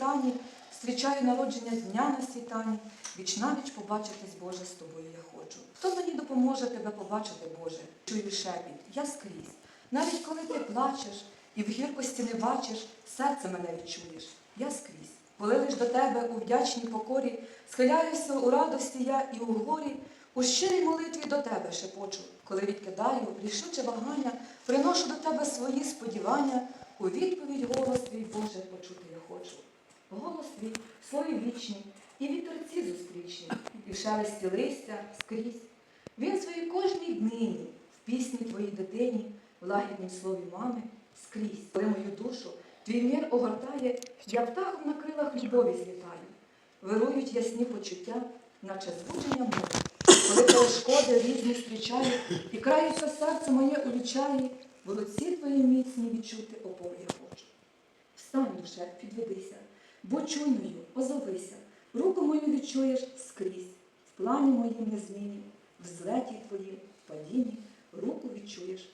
світанні, зустрічаю народження дня на світанні, віч побачитись, Боже, з тобою я хочу. Хто мені допоможе тебе побачити, Боже? Чую шепіт, я скрізь. Навіть коли ти плачеш і в гіркості не бачиш, серце мене відчуєш, я скрізь. Коли лиш до тебе у вдячній покорі, схиляюся у радості я і у горі, у щирій молитві до тебе шепочу, коли відкидаю рішуче вагання, приношу до тебе свої сподівання, у відповідь голос твій, Боже, почути я хочу. Голос твій, слові вічні, і вітерці зустрічні, і в шелесті листя скрізь. Він своїй кожній днині, в пісні твоїй дитині, в лагіднім слові мами скрізь. Коли мою душу твій мір огортає, я птахом на крилах любові злітаю. Вирують ясні почуття, наче збудження моря. Коли перешкоди різні зустрічаю, і краються серце моє у відчаї, в руці твої міцні відчути опору я хочу. Встань, душе, підведися, будь чуйною, озовися, руку мою відчуєш скрізь, в плані моїм незмінні, в злеті твоїм падінні, руку відчуєш